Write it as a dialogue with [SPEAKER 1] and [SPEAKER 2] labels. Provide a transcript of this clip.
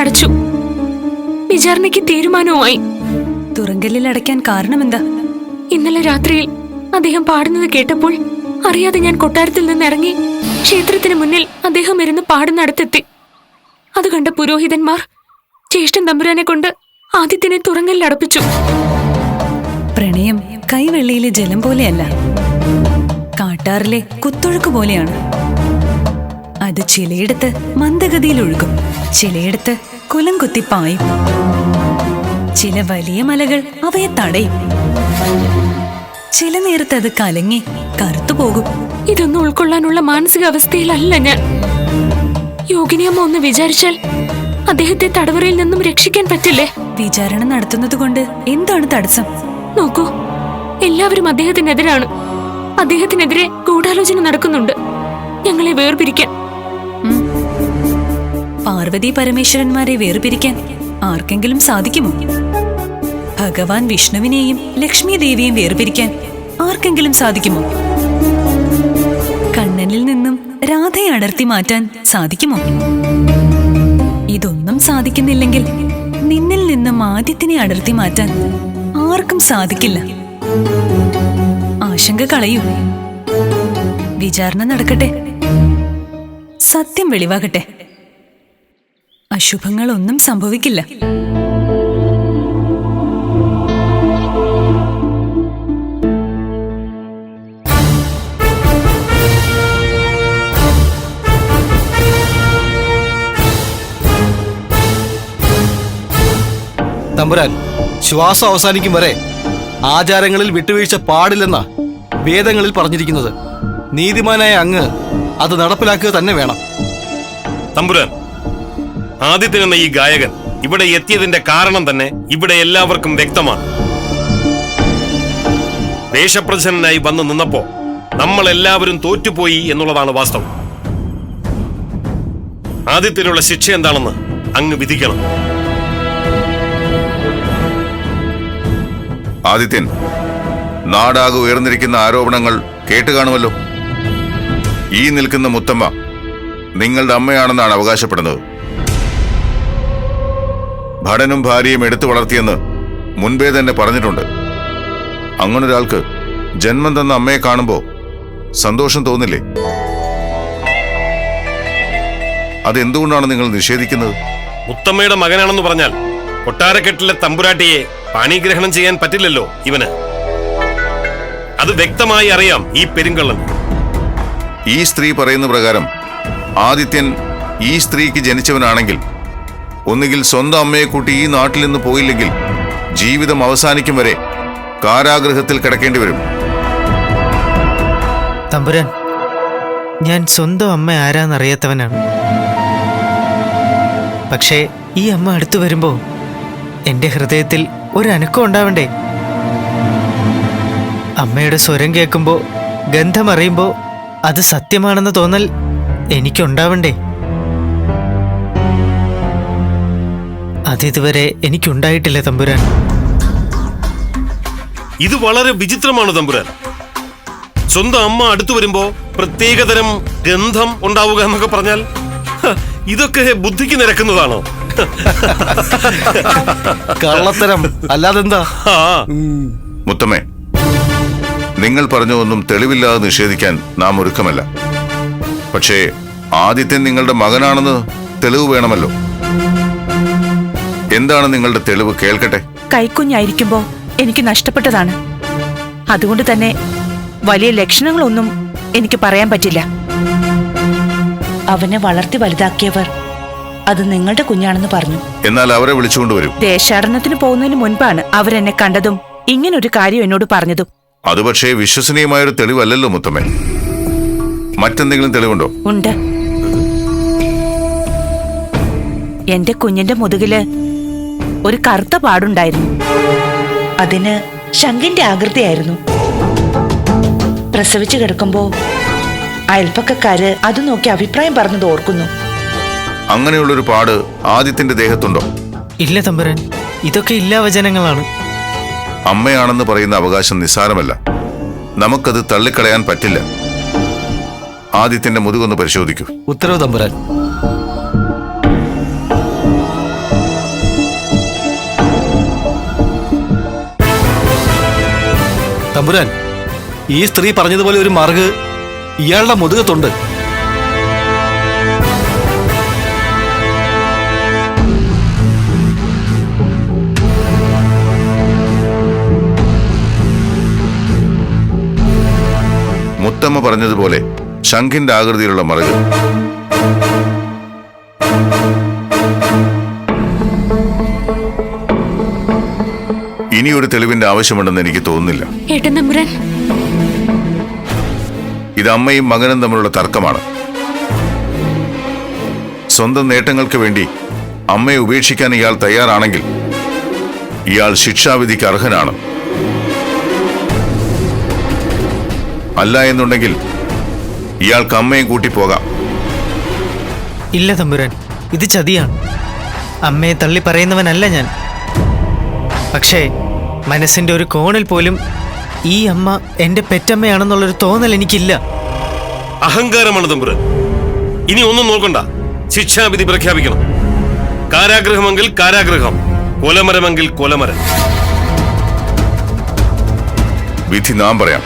[SPEAKER 1] തുറങ്കല്ലടച്ചു വിചാരണയ്ക്ക് തീരുമാനവുമായി.
[SPEAKER 2] തുറങ്കലിൽ അടയ്ക്കാൻ കാരണമെന്താ?
[SPEAKER 1] ഇന്നലെ രാത്രിയിൽ അദ്ദേഹം പാടുന്നത് കേട്ടപ്പോൾ അറിയാതെ ഞാൻ കൊട്ടാരത്തിൽ നിന്ന് ഇറങ്ങി ക്ഷേത്രത്തിന് മുന്നിൽ അദ്ദേഹം ഇരുന്ന് പാടുന്നടുത്തെത്തി അത് കണ്ട പുരോഹിതന്മാർ ജ്യേഷ്ഠൻ തമ്പുരാനെ കൊണ്ട് ആദിത്യനെ തുറങ്കലിലടപ്പിച്ചു
[SPEAKER 2] പ്രണയം കൈവെള്ളിയിലെ ജലം പോലെയല്ല. കാട്ടാറിലെ കുത്തൊഴുക്ക് പോലെയാണ്. അത് ചിലയിടത്ത് മന്ദഗതിയിൽ ഒഴുകും ചിലയിടത്ത് കുലം കുത്തി പായും. ചില വലിയ മലകൾ അവയെ തടയും. ചില നേരത്ത് അത് കലങ്ങി കറുത്തു പോകും.
[SPEAKER 1] ഇതൊന്നും ഉൾക്കൊള്ളാനുള്ള മാനസികാവസ്ഥയിലല്ല ഞാൻ. യോഗിനിയമ്മ ഒന്ന് വിചാരിച്ചാൽ അദ്ദേഹത്തെ തടവറയിൽ നിന്നും രക്ഷിക്കാൻ പറ്റില്ലേ?
[SPEAKER 2] വിചാരണ നടത്തുന്നത് കൊണ്ട് എന്താണ് തടസ്സം?
[SPEAKER 1] നോക്കൂ എല്ലാവരും അദ്ദേഹത്തിനെതിരാണ്. അദ്ദേഹത്തിനെതിരെ ഗൂഢാലോചന നടക്കുന്നുണ്ട്. ഞങ്ങളെ വേർപിരിക്കാൻ.
[SPEAKER 2] പാർവതി പരമേശ്വരന്മാരെ വേർപിരിക്കാൻ ആർക്കെങ്കിലും സാധിക്കുമോ? ഭഗവാൻ വിഷ്ണുവിനെയും ലക്ഷ്മി ദേവിയെയും വേർപിരിക്കാൻ ആർക്കെങ്കിലും സാധിക്കുമോ? കണ്ണനിൽ നിന്നും രാധയെ അടർത്തി മാറ്റാൻ സാധിക്കുമോ? ഇതൊന്നും സാധിക്കുന്നില്ലെങ്കിൽ നിന്നിൽ നിന്നും ആദ്യത്തിനെ അടർത്തി മാറ്റാൻ ആർക്കും സാധിക്കില്ല. ആശങ്ക കളയൂ. വിചാരണ നടക്കട്ടെ. സത്യം വെളിവാകട്ടെ. അശുഭങ്ങളൊന്നും സംഭവിക്കില്ല.
[SPEAKER 3] തമ്പുരാൻ ശ്വാസം അവസാനിക്കും വരെ ആചാരങ്ങളിൽ വിട്ടുവീഴ്ച പാടില്ലെന്ന വേദങ്ങളിൽ പറഞ്ഞിരിക്കുന്നത് നീതിമാനായ അങ്ങ് അത് നടപ്പിലാക്കുക തന്നെ വേണം.
[SPEAKER 4] തമ്പുരാൻ ആദിത്യൻ എന്ന ഈ ഗായകൻ ഇവിടെ എത്തിയതിന്റെ കാരണം തന്നെ ഇവിടെ എല്ലാവർക്കും വ്യക്തമാണ്. വേഷപ്രചനായി വന്നു നിന്നപ്പോ നമ്മൾ എല്ലാവരും തോറ്റുപോയി എന്നുള്ളതാണ് വാസ്തവം. ആദിത്യനുള്ള ശിക്ഷ എന്താണെന്ന് അങ്ങ് വിധിക്കണം.
[SPEAKER 5] ആദിത്യൻ നാടാകെ ഉയർന്നിരിക്കുന്ന ആരോപണങ്ങൾ കേട്ട് കാണുമല്ലോ. ഈ നിൽക്കുന്ന മുത്തമ്മ നിങ്ങളുടെ അമ്മയാണെന്നാണ് അവകാശപ്പെടുന്നത്. ഭടനും ഭാര്യയും എടുത്തു വളർത്തിയെന്ന് മുൻപേ തന്നെ പറഞ്ഞിട്ടുണ്ട്. അങ്ങനൊരാൾക്ക് ജന്മം തന്ന അമ്മയെ കാണുമ്പോൾ സന്തോഷം തോന്നില്ലേ? അതെന്തുകൊണ്ടാണ് നിങ്ങൾ നിഷേധിക്കുന്നത്?
[SPEAKER 4] മുത്തമ്മയുടെ മകനാണെന്ന് പറഞ്ഞാൽ കൊട്ടാരക്കെട്ടിലെ തമ്പുരാട്ടിയെ പാണിഗ്രഹണം ചെയ്യാൻ പറ്റില്ലല്ലോ ഇവന്. അത് വ്യക്തമായി അറിയാം ഈ പെരുങ്കള്ളൻ.
[SPEAKER 5] ഈ സ്ത്രീ പറയുന്ന പ്രകാരം ആദിത്യൻ ഈ സ്ത്രീക്ക് ജനിച്ചവനാണെങ്കിൽ ഒന്നുകിൽ സ്വന്തം അമ്മയെ കൂട്ടി ഈ നാട്ടിൽ നിന്ന് പോയില്ലെങ്കിൽ ജീവിതം അവസാനിക്കും വരെ കാരാഗ്രഹത്തിൽ കിടക്കേണ്ടി വരും.
[SPEAKER 6] തമ്പുരാൻ ഞാൻ സ്വന്തം അമ്മ ആരാന്നറിയാത്തവനാണ് പക്ഷേ ഈ അമ്മ അടുത്തു വരുമ്പോ എന്റെ ഹൃദയത്തിൽ ഒരു അനക്കം ഉണ്ടാവണ്ടേ? അമ്മയുടെ സ്വരം കേൾക്കുമ്പോൾ ഗന്ധം അറിയുമ്പോ അത് സത്യമാണെന്ന് തോന്നൽ എനിക്കുണ്ടാവണ്ടേ? അതിതുവരെ എനിക്കുണ്ടായിട്ടില്ല തമ്പുരാൻ.
[SPEAKER 4] ഇത് വളരെ വിചിത്രമാണ് തമ്പുരാൻ. സ്വന്തം അമ്മ അടുത്തു വരുമ്പോ പ്രത്യേകതരം ഗന്ധം ഉണ്ടാവുക എന്നൊക്കെ പറഞ്ഞാൽ ഇതൊക്കെ ബുദ്ധിക്ക് നിരക്കുന്നതാണോ?
[SPEAKER 3] കള്ളത്തരം. അല്ലാതെന്താ?
[SPEAKER 5] മുത്തമ്മേ നിങ്ങൾ പറഞ്ഞതൊന്നും തെളിവില്ലാതെ നിഷേധിക്കാൻ നാം ഒരുക്കമല്ല. പക്ഷേ ആദിത്യൻ നിങ്ങളുടെ മകനാണെന്ന് തെളിവ് വേണമല്ലോ. എന്താണ് നിങ്ങളുടെ തെളിവ്? കേൾക്കട്ടെ.
[SPEAKER 7] കൈക്കുഞ്ഞായിരിക്കുമ്പോ എനിക്ക് നഷ്ടപ്പെട്ടതാണ്. അതുകൊണ്ട് തന്നെ വലിയ ലക്ഷണങ്ങളൊന്നും എനിക്ക് പറയാൻ പറ്റില്ല. അവനെ വളർത്തി വലുതാക്കിയവർ അത് നിങ്ങളുടെ കുഞ്ഞാണെന്ന് പറഞ്ഞു.
[SPEAKER 5] എന്നാൽ അവരെ വിളിച്ചുകൊണ്ടുവരും
[SPEAKER 7] ദേശാടനത്തിന് പോകുന്നതിന് മുൻപാണ് അവരെന്നെ കണ്ടതും ഇങ്ങനൊരു കാര്യം എന്നോട് പറഞ്ഞതും.
[SPEAKER 5] അത് പക്ഷേ വിശ്വസനീയമായൊരു തെളിവല്ലല്ലോ മുത്തമ്മേ. മറ്റെന്തെങ്കിലും തെളിവുണ്ടോ?
[SPEAKER 7] ഉണ്ട്. എന്റെ കുഞ്ഞിന്റെ മുതുകിൽ ഒരു കറുത്ത പാടുണ്ടായിരുന്നു. അതിന് ശങ്കിന്റെ ആകൃതിയായിരുന്നു. പ്രസവിച്ചു കിടക്കുമ്പോ അയൽപ്പക്കക്കാര് അത് നോക്കി അഭിപ്രായം പറഞ്ഞത് ഓർക്കുന്നു.
[SPEAKER 5] അങ്ങനെയുള്ളൊരു പാട് ആദിത്യന്റെ ദേഹത്തുണ്ടോ?
[SPEAKER 6] ഇല്ല തമ്പുരാൻ ഇതൊക്കെ ഇല്ലാ വചനങ്ങളാണ്.
[SPEAKER 5] അമ്മയാണെന്ന് പറയുന്ന അവകാശം നിസ്സാരമല്ല. നമുക്കത് തള്ളിക്കളയാൻ പറ്റില്ല. ആദിത്യന്റെ മുതുകൊന്ന് പരിശോധിക്കൂ.
[SPEAKER 3] ഉത്തരവ് തമ്പുരാൻ തമ്പുരാൻ ഈ സ്ത്രീ പറഞ്ഞതുപോലെ ഒരു മറുക് ഇയാളുടെ മുതുകത്തുണ്ട്.
[SPEAKER 5] മുത്തമ്മ പറഞ്ഞതുപോലെ ശംഖിന്റെ ആകൃതിയിലുള്ള മറുക് ഇനിയൊരു തെളിവിന്റെ ആവശ്യമുണ്ടെന്ന് എനിക്ക് തോന്നുന്നില്ല.
[SPEAKER 1] ഏട്ടൻ തമ്പുരാൻ.
[SPEAKER 5] ഇത് അമ്മയും മകനും തമ്മിലുള്ള തർക്കമാണ്. സ്വന്തം നേട്ടങ്ങൾക്ക് വേണ്ടി അമ്മയെ ഉപേക്ഷിക്കാൻ ഇയാൾ തയ്യാറാണെങ്കിൽ ഇയാൾ ശിക്ഷാവിധിക്ക് അർഹനാണ്. അല്ല എന്നുണ്ടെങ്കിൽ ഇയാൾക്ക് അമ്മയും കൂട്ടി പോകാം.
[SPEAKER 6] ഇല്ല തമ്പുരൻ ഇത് ചതിയാണ്. അമ്മയെ തള്ളി പറയുന്നവനല്ല ഞാൻ. പക്ഷേ മനസ്സിന്റെ ഒരു കോണിൽ പോലും ഈ അമ്മ എന്റെ പെറ്റമ്മയാണെന്നുള്ളൊരു തോന്നൽ എനിക്കില്ല.
[SPEAKER 4] അഹങ്കാരമാണ് തമ്പുരാൻ ഇനി ഒന്നും നോക്കണ്ട. ശിക്ഷാവിധി പ്രഖ്യാപിക്കണം. കാരാഗ്രഹമെങ്കിൽ കാരാഗ്രഹം കൊലമരമെങ്കിൽ കൊലമരം.
[SPEAKER 5] വിധി നാം പറയാം.